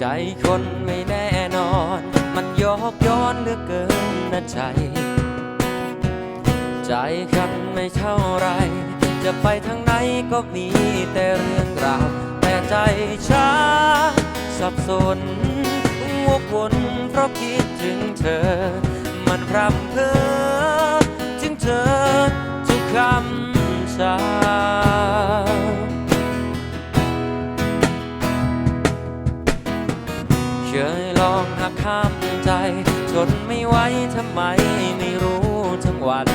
ใจคนไม่แน่นอน มันยอกย้อนเหลือเกินนะใจ ใจคันไม่เท่าไร จะไปทางไหนก็มีแต่เรื่องราว แต่ใจช้าสับสนวกวนเพราะคิดถึงเธอ มันพรำเพ้อถึงเธอทุกคำเช้า องหักข้ามใจ ทนไม่ไหวทำไมไม่รู้ทั้งวัน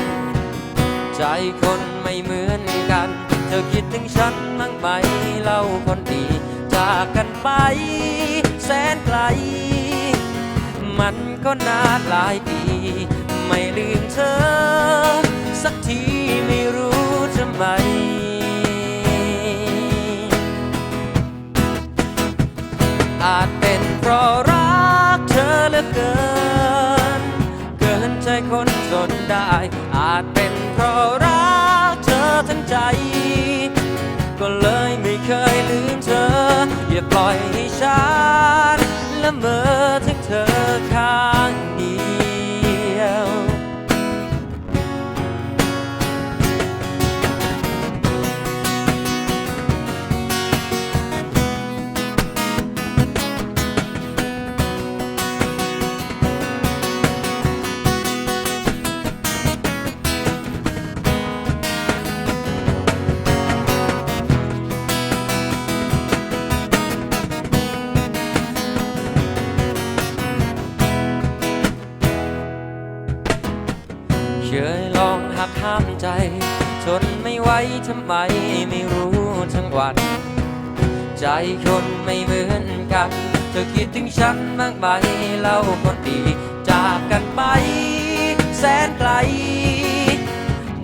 ใจคนไม่เหมือนกัน เธอคิดถึงฉันมั้งไหมเล่าคนดี จากกันไป แสนไกล มันก็นานหลายปี ไม่ลืมเธอ สักทีไม่รู้ทำไมอาจเป็นเพราะ คนจนได้ อาจเป็นเพราะรักเธอทั้งใจ ก็เลยไม่เคยลืมเธอ อย่าปล่อย เคยลองหักห้ามใจ ทนไม่ไหวทำไมไม่รู้ทั้งวัน ใจคนไม่เหมือนกัน เธอคิดถึงฉันมากไหมเล่าคนดีจากกันไป แสนไกล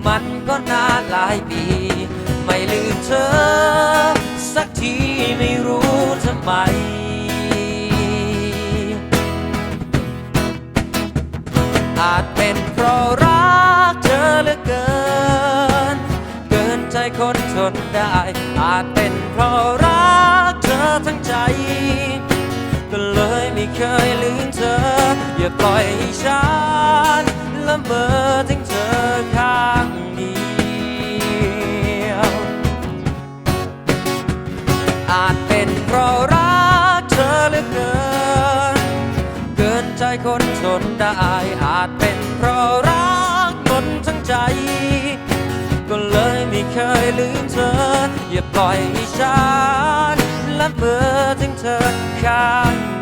มันก็นานหลายปี ไม่ลืมเธอ สักทีไม่รู้ทำไมอาจเป็นเพราะรัก ใจคนทนได้ อาจเป็นเพราะรักเธอทั้งใจ ก็เลยไม่เคยลืมเธอ อย่าปล่อยให้ฉันละเมอถึงเธอข้างเดียวอาจเป็นเพราะรักเธอเหลือเกิน เกินใจคนทนได้อาจเป็นเพราะรักหมดทั้งใจ ก็เลย เคยลืมเธอ อย่าปล่อยให้ฉันละเมอถึงเธอข้าง